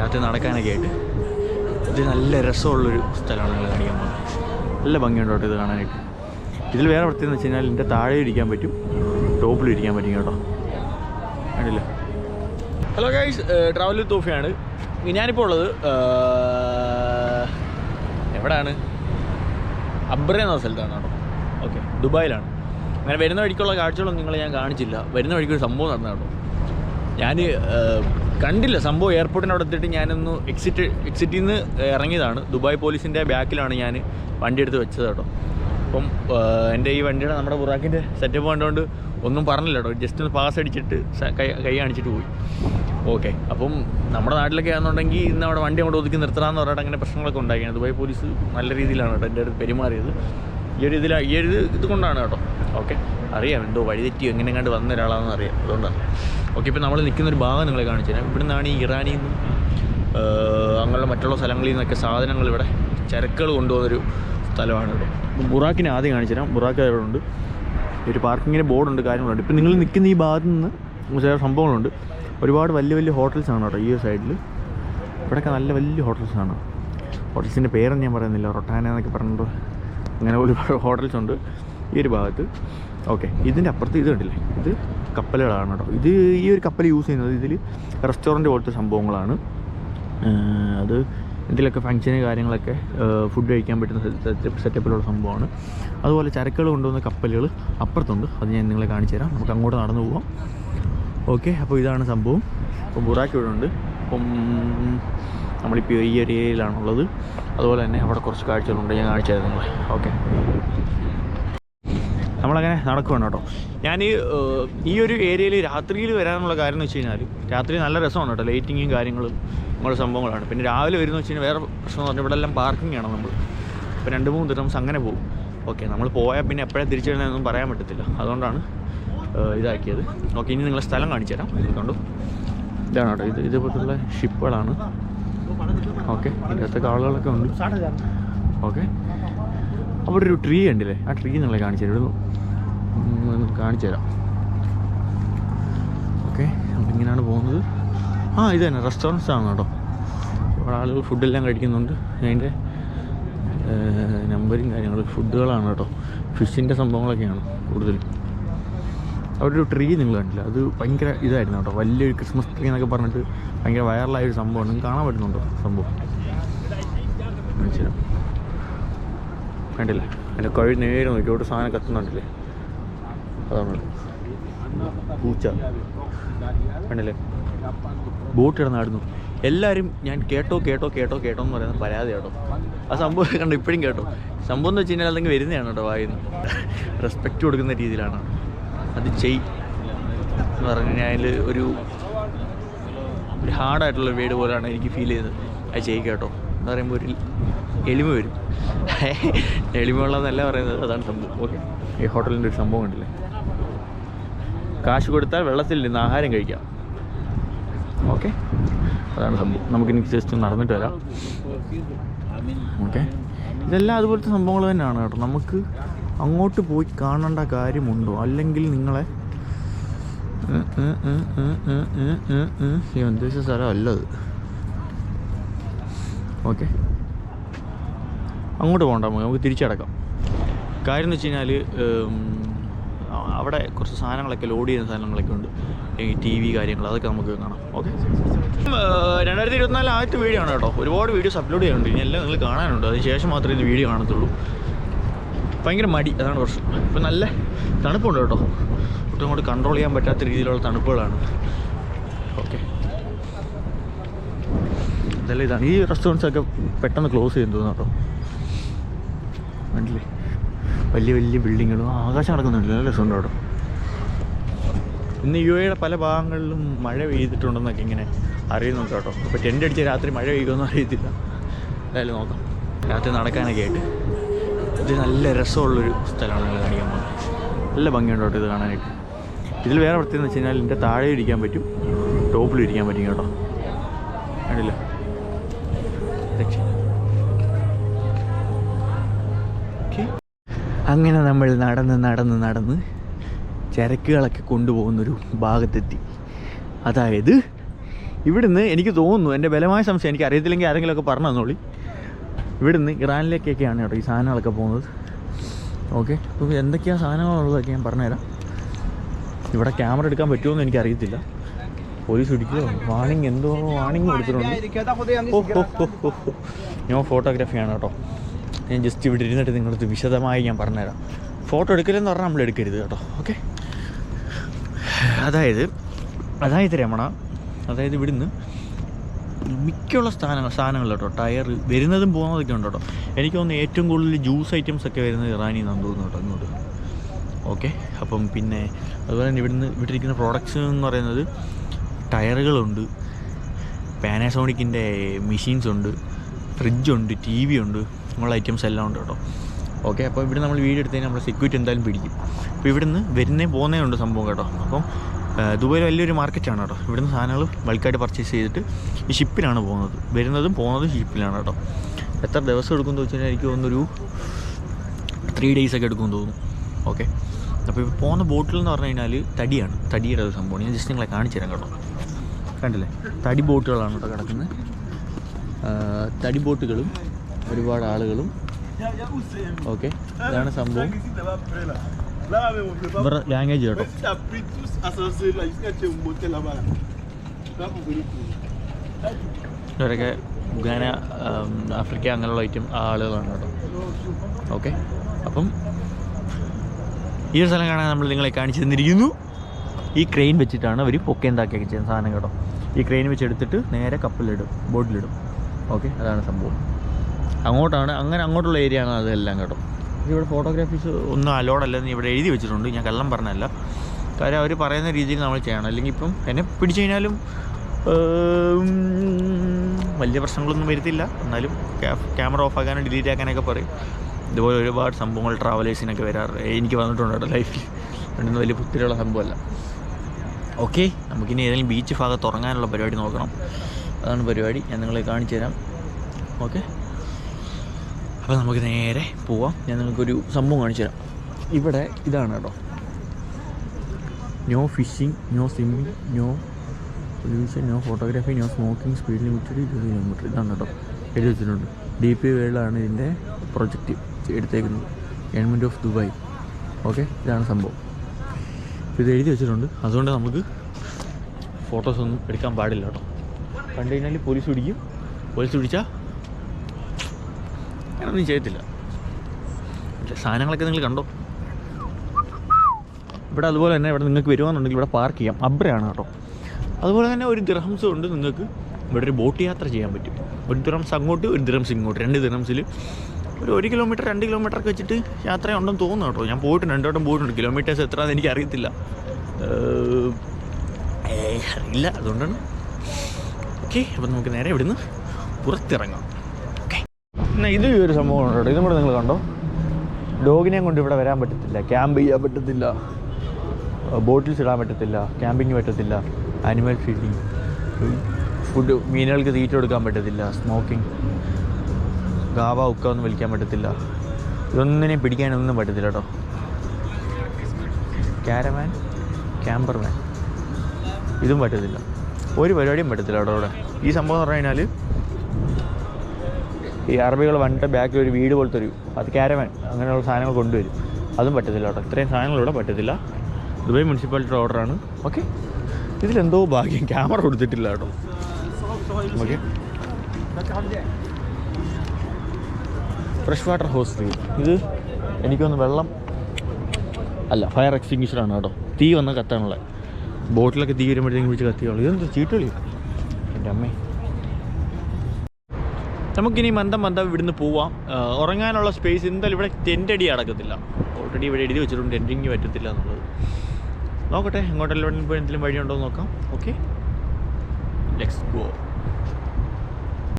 രാത്രി നടക്കാനൊക്കെ ആയിട്ട്. ഇത് നല്ല രസമുള്ളൊരു സ്ഥലമാണ് നിങ്ങൾ കാണിക്കാൻ പോകുന്നത്. നല്ല ഭംഗിയുണ്ട് കേട്ടോ ഇത് കാണാനായിട്ട്. ഇതിൽ വേറെ പ്രത്യേകത എന്ന് വെച്ച് കഴിഞ്ഞാൽ ഇതിന്റെ താഴെ ഇരിക്കാൻ പറ്റും. ടോപ്പിലും ഇരിക്കാൻ പറ്റും കേട്ടോ. കണ്ടില്ല? ഹലോ ഗൈസ് ട്രാവൽ തോഫിയാണ്. ഞാനിപ്പോൾ ഉള്ളത് എവിടെയാണ് അബ്ര എന്ന സ്ഥലത്താണ് കേട്ടോ. ഓക്കെ. ദുബായിലാണ്. അങ്ങനെ വരുന്ന വഴിക്കുള്ള കാഴ്ചകളൊന്നും നിങ്ങളെ ഞാൻ കാണിച്ചില്ല. വരുന്ന വഴിക്കൊരു സംഭവം നടന്നു കേട്ടോ. ഞാൻ കണ്ടില്ല. സംഭവം എയർപോർട്ടിന്റെ അവിടെ എത്തിയിട്ട് ഞാനൊന്ന് എക്സിറ്റ് എക്സിറ്റിൽ നിന്ന് ഇറങ്ങിയതാണ്. ദുബായ് പോലീസിന്റെ ബാക്കിലാണ് ഞാൻ വണ്ടി എടുത്ത് വെച്ചത് കേട്ടോ. അപ്പം എന്റെ ഈ വണ്ടിയുടെ നമ്മുടെ ബുറാക്കിന്റെ സെറ്റപ്പ് കണ്ടുകൊണ്ട് ഒന്നും പറഞ്ഞില്ല കേട്ടോ. ജസ്റ്റ് ഒന്ന് പാസ് അടിച്ചിട്ട് കൈ കൈ കാണിച്ചിട്ട് പോയി. ഓക്കെ അപ്പം നമ്മുടെ നാട്ടിലൊക്കെ ആണെന്നുണ്ടെങ്കിൽ ഇന്ന് അവിടെ വണ്ടി അങ്ങോട്ട് ഒതുക്കി നിർത്തണമെന്ന് പറഞ്ഞിട്ട് അങ്ങനെ പ്രശ്നങ്ങളൊക്കെ ഉണ്ടാക്കിയാണ് ദുബായ് പോലീസ് നല്ല രീതിയിലാണ് കേട്ടോ എന്റെ അടുത്ത് പെരുമാറിയത്. ഈ ഒരു ഇതിൽ ഈ ഒരു ഇത് കൊണ്ടാണ് കേട്ടോ. ഓക്കെ. അറിയാം എന്തോ വഴിതെറ്റിയോ എങ്ങനെ കണ്ട് വന്ന ഒരാളാണെന്ന് അറിയാം. അതുകൊണ്ടാണ് ഓക്കെ ഇപ്പം നമ്മൾ നിൽക്കുന്ന ഒരു ഭാഗം നിങ്ങളെ കാണിച്ചു തരാം. ഇവിടെ നിന്നാണ് ഈ ഇറാനിൽ നിന്നും അങ്ങനെയുള്ള മറ്റുള്ള സ്ഥലങ്ങളിൽ നിന്നൊക്കെ സാധനങ്ങൾ ഇവിടെ ചരക്കുകൾ കൊണ്ടുപോകുന്നൊരു സ്ഥലമാണ് കേട്ടോ ബുറാക്കിനെ ആദ്യം കാണിച്ചു തരാം. ബുറാക്ക് ഇവിടെ ഉണ്ട് ഒരു പാർക്കിങ്ങിന് ബോർഡുണ്ട് കാര്യങ്ങളുണ്ട്. ഇപ്പം നിങ്ങൾ നിൽക്കുന്ന ഈ ഭാഗത്ത് നിന്ന് ചില സംഭവങ്ങളുണ്ട്. ഒരുപാട് വലിയ വലിയ ഹോട്ടൽസാണ് കേട്ടോ ഈ ഒരു സൈഡിൽ ഇവിടെയൊക്കെ നല്ല വലിയ ഹോട്ടൽസാണ് ഹോട്ടൽസിന്റെ പേരൊന്നും ഞാൻ പറയുന്നില്ല. റൊട്ടാന എന്നൊക്കെ പറഞ്ഞിട്ട് അങ്ങനെ ഒരുപാട് ഹോട്ടൽസ് ഉണ്ട് ഈ ഒരു ഭാഗത്ത്. ഓക്കെ ഇതിന്റെ അപ്പുറത്ത് ഇത് കണ്ടില്ലേ? ഇത് കപ്പലുകളാണ് കേട്ടോ. ഇത് ഈ ഒരു കപ്പൽ യൂസ് ചെയ്യുന്നത് ഇതിൽ റെസ്റ്റോറന്റ് പോലത്തെ സംഭവങ്ങളാണ്. അത് ഇതിലൊക്കെ ഫങ്ഷന് കാര്യങ്ങളൊക്കെ ഫുഡ് കഴിക്കാൻ പറ്റുന്ന സെറ്റപ്പ് സെറ്റപ്പിലുള്ള സംഭവമാണ്. അതുപോലെ ചരക്കുകൾ കൊണ്ടുവന്ന കപ്പലുകൾ അപ്പുറത്തുണ്ട്. അത് ഞാൻ നിങ്ങളെ കാണിച്ചു തരാം. നമുക്ക് അങ്ങോട്ട് നടന്നു പോവാം. ഓക്കെ അപ്പോൾ ഇതാണ് സംഭവം. അപ്പോൾ ബുറാക്കി ഇവിടെ ഉണ്ട് അപ്പം നമ്മളിപ്പോൾ ഈ ഒരു ഏരിയയിലാണുള്ളത്. അതുപോലെ തന്നെ അവിടെ കുറച്ച് കാഴ്ചകളുണ്ട്. ഞാൻ കാണിച്ചായിരുന്നു നിങ്ങളെ. ഓക്കെ നമ്മളങ്ങനെ നടക്കുവാണ് കേട്ടോ. ഞാൻ ഈ, ഒരു ഏരിയയിൽ രാത്രിയിൽ വരാനുള്ള കാര്യം എന്ന് വെച്ച് കഴിഞ്ഞാൽ രാത്രി നല്ല രസമാണ് കേട്ടോ. ലൈറ്റിങ്ങും കാര്യങ്ങളും നമ്മുടെ സംഭവങ്ങളാണ്. പിന്നെ രാവിലെ വരുന്ന വെച്ച് കഴിഞ്ഞാൽ വേറെ പ്രശ്നം എന്ന് പറഞ്ഞാൽ ഇവിടെ എല്ലാം പാർക്കിംഗ് ആണ് നമ്മൾ ഇപ്പോൾ രണ്ട് മൂന്ന് ദിവസം അങ്ങനെ പോകും. ഓക്കെ നമ്മൾ പോയാൽ പിന്നെ എപ്പോഴാണ് തിരിച്ചു വരുന്നതെന്നൊന്നും പറയാൻ പറ്റത്തില്ല. അതുകൊണ്ടാണ് ഇതാക്കിയത്. ഓക്കെ ഇനി നിങ്ങളെ സ്ഥലം കാണിച്ചു തരാം. കണ്ടു ഇതാണ് കേട്ടോ. ഇത് ഇതുപോലുള്ള ഷിപ്പുകളാണ്. ഓക്കെ ഇതിനകത്തൊക്കെ ആളുകളൊക്കെ ഉണ്ട്. ഓക്കെ. അവിടെ ഒരു ട്രീ ഉണ്ടല്ലേ? ആ ട്രീ നിങ്ങളെ കാണിച്ചു തരും കാണിച്ചു തരാം. ഓക്കെ അപ്പം ഇങ്ങനെയാണ് പോകുന്നത്. ആ ഇത് തന്നെ റെസ്റ്റോറന്റ്സ് ആണ് കേട്ടോ. ഇവിടെ ആളുകൾ ഫുഡെല്ലാം കഴിക്കുന്നുണ്ട്. അതിന്റെ നമ്പറും കാര്യങ്ങളും ഫുഡുകളാണ് കേട്ടോ. ഫിഷിന്റെ സംഭവങ്ങളൊക്കെയാണ് കൂടുതലും. അവിടെ ഒരു ട്രീ നിങ്ങൾ കണ്ടില്ല. അത് ഭയങ്കര ഇതായിരുന്നു കേട്ടോ. വലിയൊരു ക്രിസ്മസ് ട്രീ എന്നൊക്കെ പറഞ്ഞിട്ട് ഭയങ്കര വൈറലായ ഒരു സംഭവമാണ്. നിങ്ങൾക്ക് കാണാൻ പറ്റുന്നുണ്ടോ സംഭവം? കണ്ടില്ല? എന്റെ കഴി നേരെ നോക്കി. അവിടെ സാധനം കത്തുന്നുണ്ടല്ലേ? അതാണ് പൂച്ച. കണ്ടില്ലേ? ബോട്ട് ഇടന്നായിരുന്നു എല്ലാവരും ഞാൻ കേട്ടോ കേട്ടോ കേട്ടോ കേട്ടോ എന്ന് പറയുന്നത് പരാതി കേട്ടോ. ആ സംഭവം കണ്ടോ ഇപ്പോഴും കേട്ടോ. സംഭവം എന്ന് വെച്ച് കഴിഞ്ഞാൽ അല്ലെങ്കിൽ വരുന്നതാണ് കേട്ടോ വായിന്ന്. റെസ്പെക്റ്റ് കൊടുക്കുന്ന രീതിയിലാണ്. അത് ചെയ് എന്ന് പറഞ്ഞു കഴിഞ്ഞാൽ ഒരു ഒരു ഹാർഡായിട്ടുള്ള വീട് പോലെയാണ് എനിക്ക് ഫീൽ ചെയ്തത്. അത് ചെയ് കേട്ടോ. എന്ന് പറയുമ്പോൾ ഒരു എളിമ വരും. എളിമയുള്ളതെന്നല്ല പറയുന്നത്. അതാണ് സംഭവം. ഓക്കെ ഈ ഹോട്ടലിന്റെ ഒരു സംഭവം ഉണ്ടല്ലേ കാശ് കൊടുത്താൽ വെള്ളത്തിൽ നിന്ന് ആഹാരം കഴിക്കാം. ഓക്കെ അതാണ് സംഭവം. നമുക്കിനി ജസ്റ്റ് ഒന്ന് നടന്നിട്ട് വരാം. ഓക്കെ ഇതെല്ലാം അതുപോലത്തെ സംഭവങ്ങൾ തന്നെയാണ് കേട്ടോ. നമുക്ക് അങ്ങോട്ട് പോയി കാണേണ്ട കാര്യമുണ്ടോ? അല്ലെങ്കിൽ നിങ്ങളെ. ഈ ഉദ്ദേശിച്ച സ്ഥലമല്ല അത് ഓക്കെ. അങ്ങോട്ട് പോകണ്ട നമുക്ക് തിരിച്ചടക്കാം. കാര്യം എന്ന് വെച്ച് കഴിഞ്ഞാൽ അവിടെ കുറച്ച് സാധനങ്ങളൊക്കെ ലോഡ് ചെയ്യുന്ന സാധനങ്ങളൊക്കെ ഉണ്ട്. ടി വി കാര്യങ്ങൾ അതൊക്കെ നമുക്ക് കാണാം. ഓക്കെ. രണ്ടായിരത്തി ഇരുപത്തിനാല് ആദ്യത്തെ വീഡിയോ ആണ് കേട്ടോ. ഒരുപാട് വീഡിയോസ് അപ്ലോഡ് ചെയ്യാനുണ്ട് ഇനി എല്ലാം നിങ്ങൾ കാണാനുണ്ട്. അതിന് ശേഷം മാത്രമേ ഇത് വീഡിയോ കാണത്തുള്ളൂ. ഭയങ്കര മടി അതാണ് പ്രശ്നം. ഇപ്പം നല്ല തണുപ്പുണ്ട് കേട്ടോ. ഒട്ടും അങ്ങോട്ട് കൺട്രോൾ ചെയ്യാൻ പറ്റാത്ത രീതിയിലുള്ള തണുപ്പുകളാണ്. ഓക്കെ. ഇതെല്ലാം ഇതാണ്. ഈ റെസ്റ്റോറൻസൊക്കെ പെട്ടെന്ന് ക്ലോസ് ചെയ്യുന്നു തോന്നുന്നു കേട്ടോ. കണ്ടില്ലേ? വലിയ വലിയ ബിൽഡിങ്ങുകളും ആകാശം നടക്കുന്നുണ്ട് നല്ല രസമുണ്ട് കേട്ടോ. ഇന്ന് യു എയുടെ പല ഭാഗങ്ങളിലും മഴ പെയ്തിട്ടുണ്ടെന്നൊക്കെ ഇങ്ങനെ അറിയുന്നുണ്ട് കേട്ടോ. അപ്പോൾ ടെന്റ് അടിച്ച് രാത്രി മഴ പെയ്യുമെന്ന് അറിയത്തില്ല. എന്തായാലും നോക്കാം. രാത്രി നടക്കാനൊക്കെ ആയിട്ട്. ഇത് നല്ല രസമുള്ളൊരു സ്ഥലമാണ് നിങ്ങൾ കാണിക്കാൻ പോകുന്നത്. നല്ല ഭംഗിയുണ്ട് കേട്ടോ ഇത് കാണാനായിട്ട്. ഇതിൽ വേറെ പ്രത്യേകത എന്ന് വെച്ച് കഴിഞ്ഞാൽ ഇതിന്റെ താഴെ ഇരിക്കാൻ പറ്റും ടോപ്പിൽ ഇരിക്കാൻ പറ്റും കേട്ടോ. കണ്ടില്ല? അങ്ങനെ നമ്മൾ നടന്ന് നടന്ന് നടന്ന് ചരക്കുകളൊക്കെ കൊണ്ടുപോകുന്നൊരു ഭാഗത്തെത്തി. അതായത് ഇവിടുന്ന് എനിക്ക് തോന്നുന്നു എന്റെ ബലമായ സംശയം എനിക്ക് അറിയത്തില്ലെങ്കിൽ ആരെങ്കിലുമൊക്കെ പറഞ്ഞു തന്നോളി. ഇവിടുന്ന് ഇറാനിലേക്കൊക്കെയാണ് കേട്ടോ ഈ സാധനങ്ങളൊക്കെ പോകുന്നത്. ഓക്കെ അപ്പോൾ എന്തൊക്കെയാണ് സാധനങ്ങളുള്ളതൊക്കെ ഞാൻ പറഞ്ഞുതരാം. ഇവിടെ ക്യാമറ എടുക്കാൻ പറ്റുമോ എന്ന് എനിക്കറിയത്തില്ല. പോലീസ് പിടിക്കുമോ വാണിംഗ് എന്തോ വാണിംഗ് കൊടുത്തിട്ടുണ്ട്. ഞാൻ ഫോട്ടോഗ്രാഫിയാണ് കേട്ടോ. ഞാൻ ജസ്റ്റ് ഇവിടെ ഇരുന്നിട്ട് നിങ്ങൾക്ക് വിശദമായി ഞാൻ പറഞ്ഞുതരാം. ഫോട്ടോ എടുക്കലെന്ന് പറഞ്ഞാൽ നമ്മൾ എടുക്കരുത് കേട്ടോ. ഓക്കെ അതായത് അതായത് രമണ അതായത് ഇവിടുന്ന് മിക്കുള്ള സ്ഥാനങ്ങൾ സാധനങ്ങൾ കേട്ടോ ടയർ വരുന്നതും പോകുന്നതൊക്കെ ഉണ്ട് കേട്ടോ എനിക്ക് തോന്നുന്നു ഏറ്റവും കൂടുതൽ ജ്യൂസ് ഐറ്റംസ് ഒക്കെ വരുന്നത് ഇറാനിൽ നിന്നാണ് തോന്നുന്നു കേട്ടോ ഇങ്ങോട്ട് ഓക്കെ. അപ്പം പിന്നെ അതുപോലെ തന്നെ ഇവിടുന്ന് ഇവിടെ പ്രോഡക്ട്സ് എന്ന് പറയുന്നത് ടയറുകളുണ്ട് പാനാസോണിക്കിന്റെ മെഷീൻസ് ഉണ്ട് ഫ്രിഡ്ജുണ്ട് ടി വി ഉണ്ട് നമ്മളെ ഐറ്റംസ് എല്ലാം ഉണ്ട് കേട്ടോ. ഓക്കെ. അപ്പോൾ ഇവിടെ നമ്മൾ വീഡിയോ എടുത്തതിന് നമ്മുടെ സെക്യൂരിറ്റി എന്തായാലും പിടിക്കും. അപ്പോൾ ഇവിടുന്ന് വരുന്നേ പോകുന്നേ ഉണ്ട് സംഭവം കേട്ടോ. അപ്പം ദുബായിൽ വലിയൊരു മാർക്കറ്റാണ് കേട്ടോ. ഇവിടുന്ന് സാധനങ്ങൾ ബൾക്കായിട്ട് പർച്ചേസ് ചെയ്തിട്ട് ഈ ഷിപ്പിലാണ് പോകുന്നത്. വരുന്നതും പോകുന്നതും ഷിപ്പിലാണ് കേട്ടോ. എത്ര ദിവസം എടുക്കുമെന്ന് വെച്ച് കഴിഞ്ഞാൽ എനിക്ക് തോന്നുന്നൊരു ത്രീ ഡേയ്സ് ഒക്കെ എടുക്കുമെന്ന് തോന്നുന്നു. ഓക്കെ അപ്പോൾ ഇപ്പോൾ പോകുന്ന ബോട്ടിൽ എന്ന് പറഞ്ഞു കഴിഞ്ഞാൽ തടിയാണ്. തടിയുടെ ഒരു സംഭവമാണ്. ഞാൻ ജസ്റ്റ് നിങ്ങളെ കാണിച്ചു തരാം കേട്ടോ. കണ്ടില്ലേ? തടി ബോട്ടുകളാണ് കേട്ടോ കിടക്കുന്നത്. തടി ബോട്ടുകളും ഒരുപാട് ആളുകളും. ഓക്കെ ഇതാണ് സംഭവം. ഇവരുടെ ലാംഗ്വേജ് കേട്ടോ ഇവരൊക്കെ ഗാന ആം, ആഫ്രിക്ക അങ്ങനെയുള്ള ഐറ്റം ആളുകളാണ് കേട്ടോ. ഓക്കെ അപ്പം ഈ ഒരു സ്ഥലം കാണാൻ നമ്മൾ നിങ്ങളെ കാണിച്ചു തന്നിരിക്കുന്നു. ഈ ക്രെയിൻ വെച്ചിട്ടാണ് അവർ പൊക്കേന്താക്കിയൊക്കെ ചെയ്യുന്ന സാധനം കേട്ടോ. ഈ ക്രെയിൻ വെച്ച് എടുത്തിട്ട് നേരെ കപ്പലിടും ബോട്ടിലിടും ഓക്കെ അതാണ് സംഭവം. അങ്ങോട്ടാണ് അങ്ങനെ അങ്ങോട്ടുള്ള ഏരിയ ആണ് അതെല്ലാം കേട്ടോ. ഇവിടെ ഫോട്ടോഗ്രാഫീസ് ഒന്നും അലോഡ് അല്ലെന്ന് ഇവിടെ എഴുതി വെച്ചിട്ടുണ്ട്. ഞാൻ കള്ളം പറഞ്ഞല്ല കാര്യം അവർ പറയുന്ന രീതിയിൽ നമ്മൾ ചെയ്യണം. അല്ലെങ്കിൽ ഇപ്പം എന്നെ പിടിച്ചു കഴിഞ്ഞാലും വലിയ പ്രശ്നങ്ങളൊന്നും വരുത്തില്ല. എന്നാലും ക്യാമറ ഓഫ് ആക്കാനും ഡിലീറ്റ് ആക്കാനൊക്കെ പറയും. ഇതുപോലെ ഒരുപാട് സംഭവങ്ങൾ ട്രാവലേഴ്സിനൊക്കെ വരാറ്. എനിക്ക് വന്നിട്ടുണ്ട് കേട്ടോ ലൈഫിൽ രണ്ടൊന്നും വലിയ പുത്തിരിയുള്ള സംഭവമല്ല. ഓക്കെ നമുക്കിനി ഏതെങ്കിലും ബീച്ച് ഭാഗത്ത് ഉറങ്ങാനുള്ള പരിപാടി നോക്കണം. അതാണ് പരിപാടി. ഞാൻ നിങ്ങളെ കാണിച്ചു തരാം ഓക്കെ അപ്പോൾ നമുക്ക് നേരെ പോവാം. ഞാൻ നിങ്ങൾക്കൊരു സംഭവം കാണിച്ചു തരാം. ഇവിടെ ഇതാണ് കേട്ടോ. No fishing no swimming no pollution no photography no smoking speed limited ഇരുപത് കിലോമീറ്റർ ഇതാണ് കേട്ടോ. എഴുതി ഡി പി വേൾഡാണ് ഇതിന്റെ പ്രൊജക്റ്റ് എടുത്തേക്കുന്നത്. ഗവൺമെന്റ് ഓഫ് ദുബായ് ഓക്കെ ഇതാണ് സംഭവം. ഇത് എഴുതി വെച്ചിട്ടുണ്ട്. അതുകൊണ്ട് നമുക്ക് ഫോട്ടോസ് ഒന്നും എടുക്കാൻ പാടില്ല കേട്ടോ. കണ്ടു കഴിഞ്ഞാൽ പോലീസ് പിടിക്കും. പോലീസ് പിടിച്ചാൽ ഞാനൊന്നും ചെയ്യത്തില്ല പക്ഷേ സാധനങ്ങളൊക്കെ നിങ്ങൾ കണ്ടോ? ഇവിടെ അതുപോലെ തന്നെ ഇവിടെ നിങ്ങൾക്ക് വരുവാന്നുണ്ടെങ്കിൽ ഇവിടെ പാർക്ക് ചെയ്യാം. അബ്രയാണ് കേട്ടോ. അതുപോലെ തന്നെ ഒരു ദിർഹംസ് കൊണ്ട് നിങ്ങൾക്ക് ഇവിടെ ഒരു ബോട്ട് യാത്ര ചെയ്യാൻ പറ്റും. ഒരു ദിർഹംസ് അങ്ങോട്ട് ഒരു ദിർഹംസ് ഇങ്ങോട്ട്. രണ്ട് ദിർഹംസിൽ ഒരു ഒരു കിലോമീറ്റർ രണ്ട് കിലോമീറ്റർ ഒക്കെ വെച്ചിട്ട് യാത്ര ഉണ്ടെന്ന് തോന്നുന്നു കേട്ടോ. ഞാൻ പോയിട്ടുണ്ട് രണ്ടോട്ടം പോയിട്ടുണ്ട്. കിലോമീറ്റേഴ്സ് എത്രയാണെന്ന് എനിക്ക് അറിയത്തില്ല. അറിയില്ല. അതുകൊണ്ടാണ്. ഓക്കെ അപ്പം നമുക്ക് നേരെ ഇവിടുന്ന് പുറത്തിറങ്ങാം. എന്നാൽ ഇത് ഒരു സംഭവം കേട്ടോ ഇതും കൂടെ നിങ്ങൾ കണ്ടോ? ഡോഗിനെയും കൊണ്ട് ഇവിടെ വരാൻ പറ്റത്തില്ല. ക്യാമ്പ് ചെയ്യാൻ പറ്റത്തില്ല. ബോട്ടിൽസ് ഇടാൻ പറ്റത്തില്ല. ക്യാമ്പിങ് പറ്റത്തില്ല. ആനിമൽ ഫീഡിങ് ഫുഡ് മീനുകൾക്ക് തീറ്റ കൊടുക്കാൻ പറ്റത്തില്ല. സ്മോക്കിംഗ് ഗാവ ഉക്ക ഒന്നും വലിക്കാൻ പറ്റത്തില്ല. ഇതൊന്നിനെയും പിടിക്കാനൊന്നും പറ്റത്തില്ല കേട്ടോ. ക്യാരമാൻ ക്യാമ്പർമാൻ ഇതും പറ്റത്തില്ല. ഒരു പരിപാടിയും പറ്റത്തില്ല കേട്ടോ അവിടെ. ഈ സംഭവം എന്ന് പറഞ്ഞു കഴിഞ്ഞാൽ ഈ അറബികൾ വന്നിട്ട് ബാക്കിൽ ഒരു വീട് പോലത്തെ ഒരു അത് കാരവൻ അങ്ങനെയുള്ള സാധനങ്ങൾ കൊണ്ടുവരും. അതും പറ്റത്തില്ല കേട്ടോ. ഇത്രയും സാധനങ്ങൾ ഇവിടെ പറ്റത്തില്ല. ദുബായ് മുനിസിപ്പാലിറ്റിയുടെ ഓർഡറാണ് ഓക്കെ ഇതിലെന്തോ ഭാഗ്യം. ക്യാമറ കൊടുത്തിട്ടില്ല കേട്ടോ. ഓക്കെ ഫ്രഷ് വാട്ടർ ഹോസ് ഇത് എനിക്കൊന്ന് വെള്ളം അല്ല ഫയർ എക്സ്റ്റിങ്ഷറാണ് കേട്ടോ. തീ വന്ന് കത്താനുള്ള. ബോട്ടിലൊക്കെ തീ വരുമ്പോഴത്തേക്കും വിളിച്ച് കത്തിയുള്ളൂ ഇതെന്ത് ചീട്ടുകളി? എന്റെ അമ്മേ. നമുക്കിനി മന്ദം മന്ദം ഇവിടുന്ന് പോവാം. ഉറങ്ങാനുള്ള സ്പേസ് എന്തായാലും ഇവിടെ ടെന്റ് അടി അടക്കത്തില്ല ഓൾറെഡി ഇവിടെ എഴുതി വെച്ചിട്ടുണ്ട് ടെന്റിങ് പറ്റത്തില്ല എന്നുള്ളത്. നോക്കട്ടെ എങ്ങോട്ടെല്ലാം പോയി എന്തെങ്കിലും വഴിയുണ്ടോ എന്ന് നോക്കാം. Okay let's go